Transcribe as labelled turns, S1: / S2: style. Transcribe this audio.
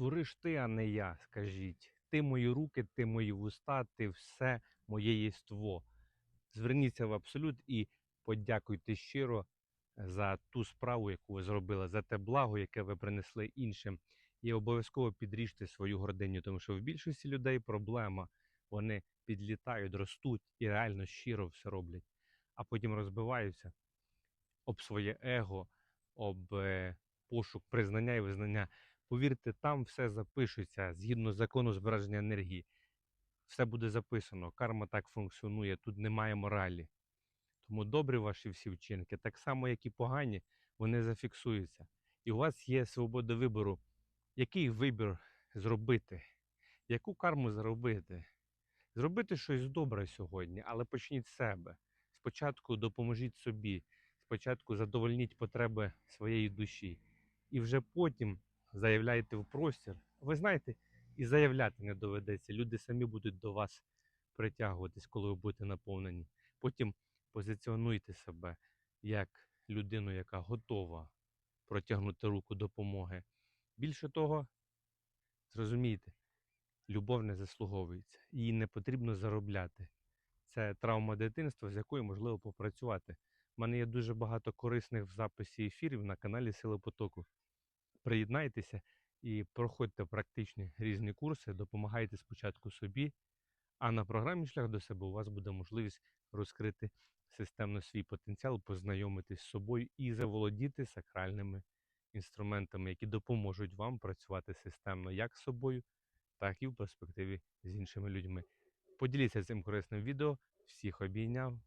S1: Твориш ти, а не я, скажіть. Ти мої руки, ти мої вуста, ти все моє єство. Зверніться в абсолют і подякуйте щиро за ту справу, яку ви зробили, за те благо, яке ви принесли іншим. І обов'язково підріжте свою гординю, тому що в більшості людей проблема. Вони підлітають, ростуть і реально щиро все роблять, а потім розбиваються об своє его, об е, пошук признання і визнання. Повірте, там все запишеться згідно закону збереження енергії. Все буде записано. Карма так функціонує, тут немає моралі. Тому добрі ваші всі вчинки, так само, як і погані, вони зафіксуються. І у вас є свобода вибору, який вибір зробити, яку карму зробити. Зробити щось добре сьогодні, але почніть з себе. Спочатку допоможіть собі, спочатку задовольніть потреби своєї душі. І вже потім заявляйте в простір. Ви знаєте, і заявляти не доведеться. Люди самі будуть до вас притягуватись, коли ви будете наповнені. Потім позиціонуйте себе як людину, яка готова протягнути руку допомоги. Більше того, зрозумійте, любов не заслуговується, її не потрібно заробляти. Це травма дитинства, з якою можливо попрацювати. У мене є дуже багато корисних в записі ефірів на каналі Сили Потоку. Приєднайтеся і проходьте практичні різні курси, допомагайте спочатку собі, а на програмі Шлях до себе у вас буде можливість розкрити системно свій потенціал, познайомитись з собою і заволодіти сакральними інструментами, які допоможуть вам працювати системно як з собою, так і в перспективі з іншими людьми. Поділіться цим корисним відео. Всіх обійняв.